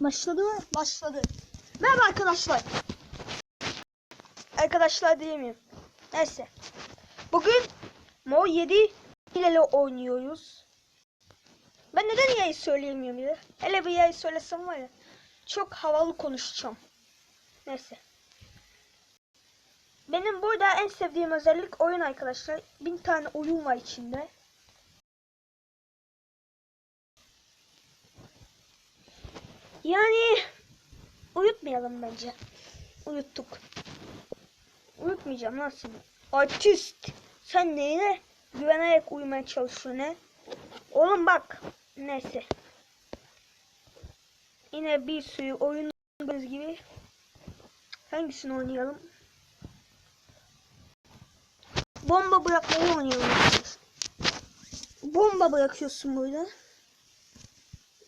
Başladı mı? Başladı. Merhaba arkadaşlar. Arkadaşlar diyemiyorum. Neyse. Bugün Mo 7 ile oynuyoruz. Ben neden yayı söyleyemiyorum ya? Hele bir yayı söylesem var ya. Çok havalı konuşacağım. Neyse. Benim burada en sevdiğim özellik oyun arkadaşlar. Bin tane oyun var içinde. Yani uyutmayalım bence. Uyuttuk. Uyutmayacağım seni. Artist. Sen neyine güvenerek uyumaya çalışıyorsun ne? Oğlum bak. Neyse. Yine bir sürü oyun gibi. Hangisini oynayalım? Bomba bırakmayı oynayalım. Bomba bırakıyorsun burada.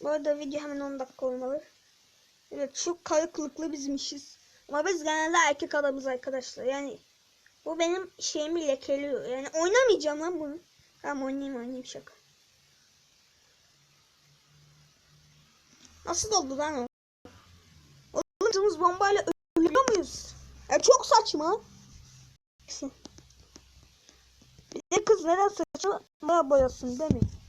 Bu arada video hemen 10 dakika olmalı. Evet çok karı kılıklı bizmişiz. Ama biz genelde erkek adamız arkadaşlar. Yani bu benim şeyimi lekeliyor. Yani oynamayacağım lan bunu. Tamam oynayayım oynayayım şaka. Nasıl oldu lan o? Oğlum bombayla ölüyor muyuz? Ya çok saçma. Bir de kız neden saçma boyasın değil mi?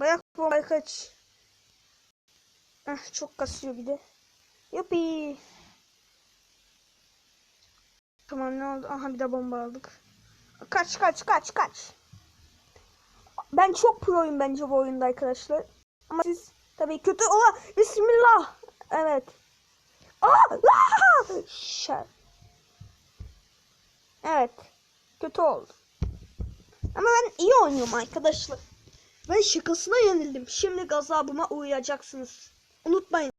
Bayak bombayı kaç. Ah çok kasıyor bir de. Yupi. Tamam ne oldu? Aha bir de bomba aldık. Kaç kaç kaç kaç. Ben çok proyum bence bu oyunda arkadaşlar. Ama siz tabii kötü ola. Bismillah. Evet. Aa! Şer. Evet. Kötü oldu. Ama ben iyi oynuyorum arkadaşlar. Ben şakasına yenildim. Şimdi gazabıma uğrayacaksınız. Unutmayın.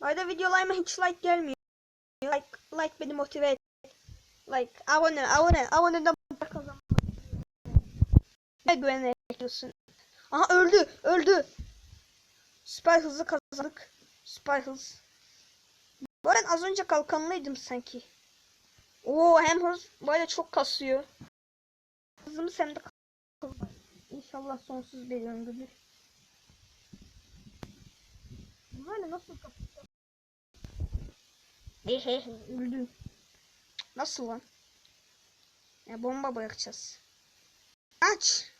Arada videolarıma hiç like gelmiyor. Like, like beni motive et. Like, abone, abone, aboneden para kazanmak. Ne güvenerek? Aha öldü, öldü. Süper hızlı kazandık. Süper hız. Bu arada az önce kalkanlıydım sanki. Oo hem hız böyle çok kasıyor. Hızımız hem de İnşallah sonsuz bir ömrüdür. Böyle nasıl kapatacağım? Hehe öldü. Nasıl lan? Ya bomba bırakacağız. Aç.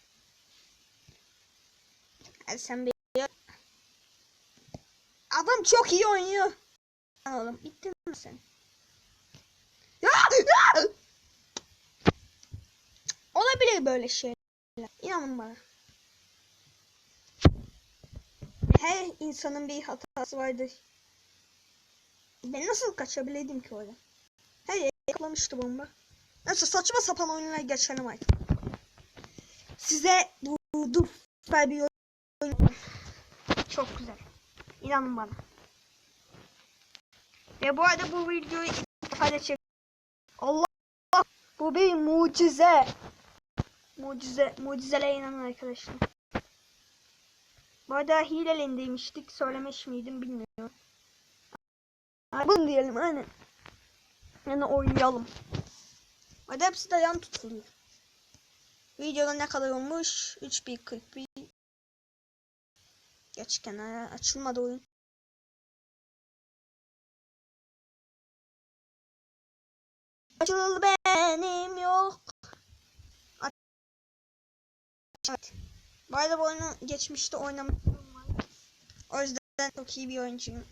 Hadi sen bir Adam çok iyi oynuyor. Oğlum bittin mi sen? Ya! Ya! Olabilir böyle şey. İnanın bana. Her insanın bir hatası vardır. Ben nasıl kaçabileydim ki orada? Her yere yakalamıştı bomba. Neyse saçma sapan oyunlara geçelim artık. Size durdu süper bir oyun. Çok güzel. İnanın bana. Ve bu arada bu videoyu çek. Allah! Bu bir mucize. Mucize, mucizelere inanın arkadaşlar. Bu arada hilelendeymiştik. Söylemiş miydim bilmiyorum. Bunu diyelim aynen. Yani oynayalım. Hadi hepsi de yan tutuluyor. Videoda ne kadar olmuş? 3141 Geç kenara açılmadı oyun. Açıl benim yok. Evet. Arada bu oyunu geçmişte oynamıştım. O yüzden çok iyi bir oyuncuyum.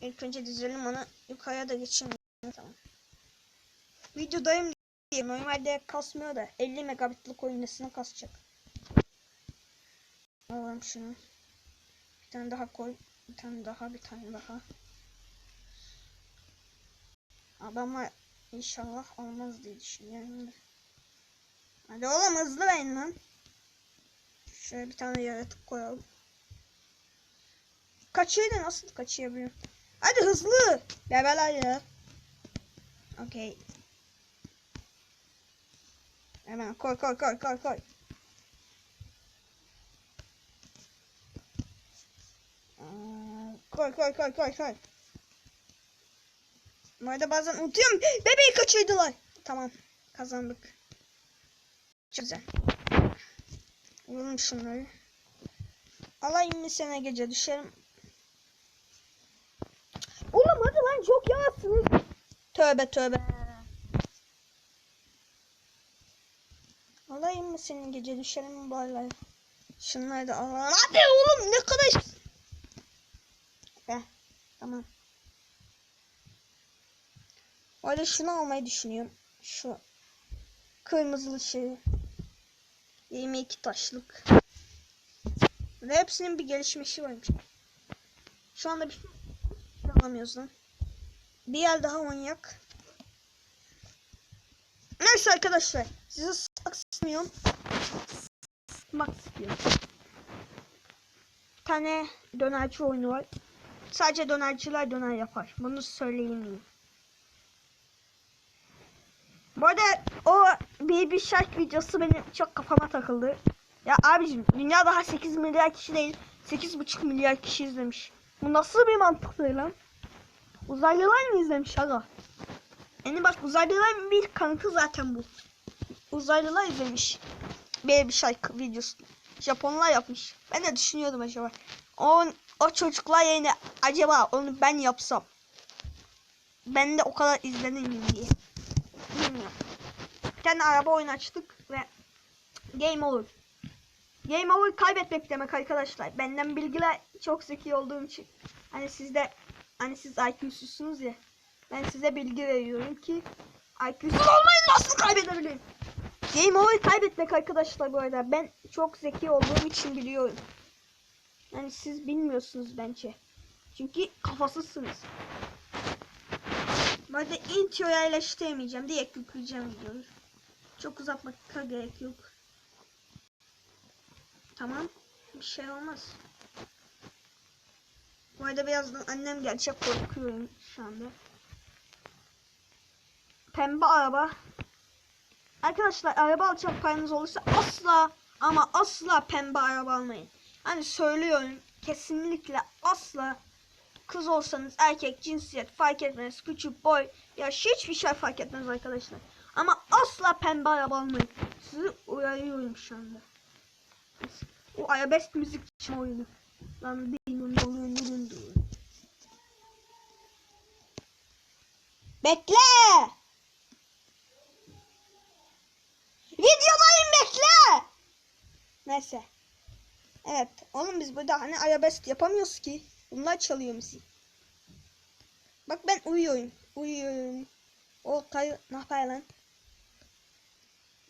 İlk önce dizelim onu yukarıya da geçeyim. Tamam. Videodayım diye normalde kasmıyor da 50 megabitlik oyun nesine kasacak. Alalım şunu. Bir tane daha koy. Bir tane daha, bir tane daha. Adama inşallah olmaz diye düşünüyorum. Hadi oğlum hızlı verin lan. Şöyle bir tane yaratık koyalım. Kaçıyor da nasıl kaçıyabiliyorum? Hadi hızlı. Bebeler ya. Okey. Hemen koy koy koy koy koy. Koy koy koy koy koy. Bu arada bazen unutuyorum. Bebeği kaçırdılar. Tamam. Kazandık. Çok güzel. Vurun şunları. Alayım mı sene gece düşerim. Oğlum hadi lan çok yavaşsınız. Tövbe tövbe. Alayım mı senin gece düşerim böyle. Şunları da alalım. Hadi oğlum ne kadar. Heh, tamam. Öyle şunu almayı düşünüyorum. Şu kırmızılı şeyi. 22 taşlık. Ve hepsinin bir gelişmişi varmış. Şu anda bir şey alamıyoruz lan. Bir yer daha manyak. Neyse arkadaşlar. Sizi sıkmak istemiyorum. Sıkmak istiyorum. Bir tane dönerci oyunu var. Sadece dönerciler döner yapar. Bunu söyleyeyim. Bu arada o Baby Shark videosu benim çok kafama takıldı. Ya abicim dünya daha 8 milyar kişi değil 8,5 milyar kişi izlemiş. Bu nasıl bir mantık lan? Uzaylılar mı izlemiş aga? Yani bak uzaylılar bir kanıtı zaten bu. Uzaylılar izlemiş. Baby Shark videosu. Japonlar yapmış. Ben de düşünüyordum acaba. O, o çocuklar yerine acaba onu ben yapsam. Ben de o kadar izlenir miyim diye. Tane araba oyunu açtık ve game over. Game over kaybetmek demek arkadaşlar. Benden bilgiler çok zeki olduğum için. Hani sizde hani siz IQ'suzsunuz ya. Ben size bilgi veriyorum ki IQ'suz olmayı nasıl kaybedebilirim? Game over kaybetmek arkadaşlar bu arada. Ben çok zeki olduğum için biliyorum. Yani siz bilmiyorsunuz bence. Çünkü kafasızsınız. Bu arada introyu yerleştiremeyeceğim. Direkt yükleyeceğim videoyu. Çok uzatmaya gerek yok. Tamam. Bir şey olmaz. Bu arada birazdan annem gelecek korkuyorum şu anda. Pembe araba. Arkadaşlar araba alacak paranız olursa asla ama asla pembe araba almayın. Hani söylüyorum kesinlikle asla kız olsanız erkek cinsiyet fark etmez küçük boy ya hiçbir şey fark etmez arkadaşlar. Ama asla pembe araba almayın. Sizi uyarıyorum şu anda. O arabesk müzik için oyunu. Lan dinun dolun dolun dolun. Bekle! Videodayım bekle! Neyse. Evet. Oğlum biz burada hani arabesk yapamıyoruz ki. Bunlar çalıyor müziği. Bak ben uyuyorum. Uyuyorum. O kay ne yapıyor lan?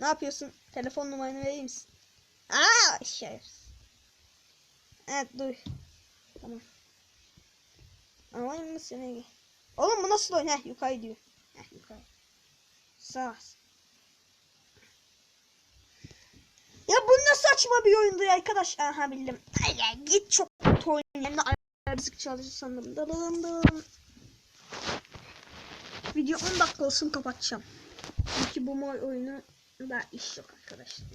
Ne yapıyorsun? Telefon numaranı verir misin? Aa şerefsiz. Evet dur. Tamam. Alayım mı seni? Oğlum bu nasıl oyun? Yukarı diyor. Heh yukarı. Sağ. Ya bu ne saçma bir oyundu ya arkadaş. Aha bildim. Ay ya git çok de müzik çalıcı sandım. Dım dım. Video 10 dakika olsun kapatacağım. Çünkü bu oyunu da iş yok arkadaşlar.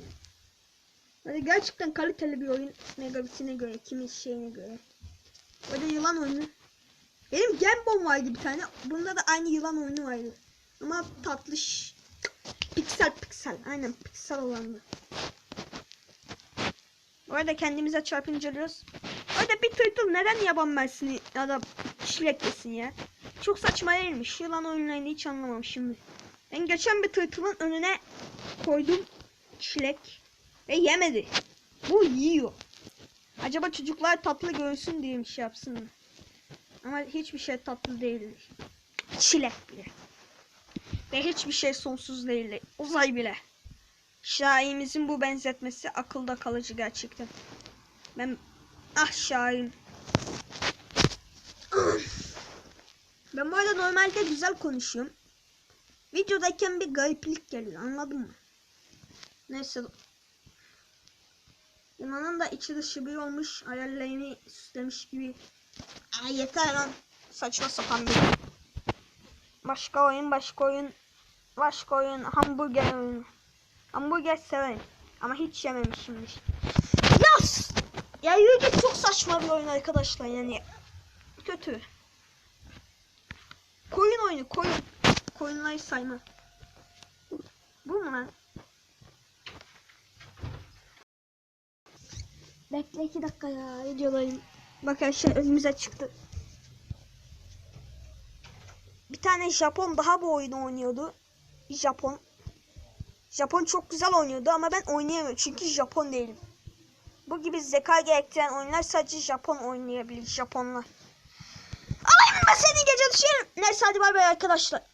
Hadi gerçekten kaliteli bir oyun megabitine göre, kimin şeyine göre. Böyle yılan oyunu. Benim Gambon vardı bir tane. Bunda da aynı yılan oyunu vardı. Ama tatlış. Piksel piksel. Aynen piksel olandı. Bu arada kendimize çarpıncalıyoruz. Orada bir tırtıl neden yaban mersini ya da yesin ya? Çok saçma değilmiş. Yılan oyunlarını hiç anlamam şimdi. Ben geçen bir tırtılın önüne koydum çilek ve yemedi. Bu yiyor. Acaba çocuklar tatlı görsün diye bir şey yapsın mı? Ama hiçbir şey tatlı değil. Çilek bile. Ve hiçbir şey sonsuz değil. Uzay bile. Şair'imizin bu benzetmesi akılda kalıcı gerçekten. Ben ah şair. Ben bu arada normalde güzel konuşuyorum. Videodayken bir gariplik geliyor anladın mı? Neyse. Limanın da içi dışı bir olmuş. Hayallerini süslemiş gibi. Ay yeter lan. Saçma sapan bir. Başka oyun başka oyun. Başka oyun. Hamburger oyunu. Hamburger severim. Ama hiç yememişimdir. Yas! Ya yürü çok saçma bir oyun arkadaşlar yani. Kötü. Koyun oyunu koyun. Koyunları sayma. Bu mu lan? Bekle iki dakika ya videodayım. Bak her şey önümüze çıktı. Bir tane Japon daha bu oyunu oynuyordu. Japon. Japon çok güzel oynuyordu ama ben oynayamıyorum çünkü Japon değilim. Bu gibi zeka gerektiren oyunlar sadece Japon oynayabilir. Japonlar. Alayım ben seni gece düşerim. Neyse hadi bay bay arkadaşlar.